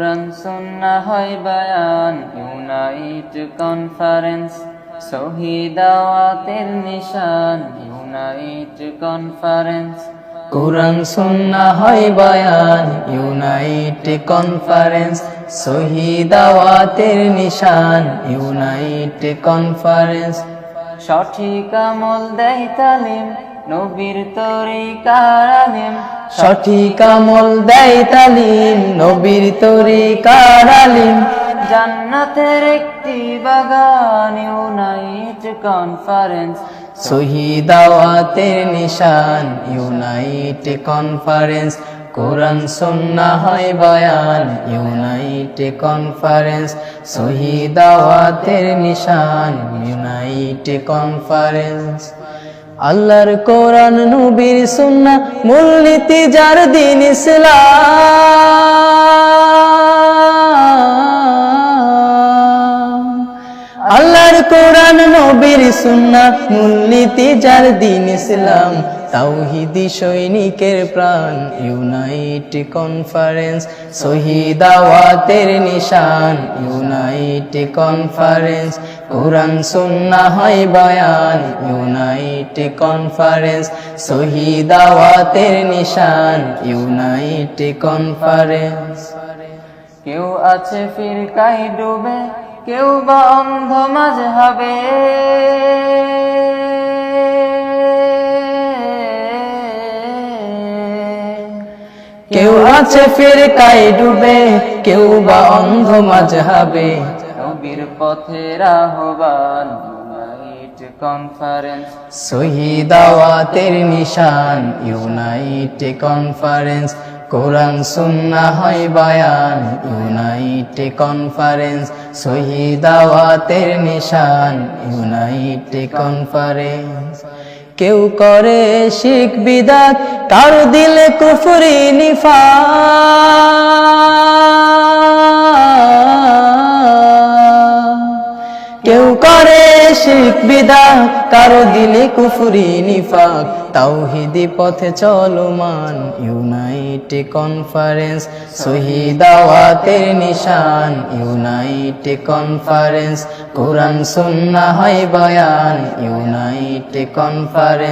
কোরআন সুন্না হয় বায়ান, ইউনাইট কনফারেন্স শহীদাওয়াতের নিশান, ইউনাইট কনফারেন্স। কোরআন সুন্না হয় বয়ান, ইউনাইট কনফারেন্স শহীদাওয়াতের নিশান, ইউনাইট কনফারেন্স। সঠিক আমল দেয় তালিম, নবীর তরিকার আলিম সঠিক আমল দেয় তালিম নবীর তরিকার আলিম। জান্নাতের একটি বাগান ইউনাইট কনফারেন্স শহীদাওয়াতের নিশান ইউনাইট কনফারেন্স কোরআন সুন্না হয় বয়ান ইউনাইট কনফারেন্স শহীদাওয়াতের নিশান ইউনাইট কনফারেন্স আল্লাহর কোরআন, নবীর সুন্না মূলনীতি যার দিন ইসলাম। আল্লাহর কোরআন, নবীর সুন্না মূলনীতি যার দিন ইসলাম। তাওহিদি সৈনিকের প্রাণ, ইউনাইট কনফারেন্স শহীদাওয়াতের নিশান, ইউনাইট কনফারেন্স। কোরআন সুন্না হয় বয়ান ইউনাইট কনফারেন্স, শহীদাওয়াতের নিশান ইউনাইট কনফারেন্স। কেউ আছে ফিরকাই ডুবে, কেউ বা অন্ধ মাঝ হবে কেউ আছে ফিরকায় ডুবে, কেউ বা অন্ধ মাঝহাবে নবীর পথের আহ্বান ইউনাইট কনফারেন্স। নিশান ইউনাইট কনফারেন্স। কোরআন, সুন্না হয় বায়ান ইউনাইট কনফারেন্স। শহীদাওয়াতের নিশান ইউনাইট কনফারেন্স। কেউ করে শিখ বিদাত, কারও দিলে কুফরি নিফা কেউ করে শিখ বিদা কারও দিলে কুফুরি নিফাক। তাওহিদি পথে চলমান ইউনাইট কনফারেন্স, শহীদাওয়াতের নিশান ইউনাইট কনফারেন্স। কোরআন সুন্না হয় বয়ান ইউনাইট কনফারেন্স।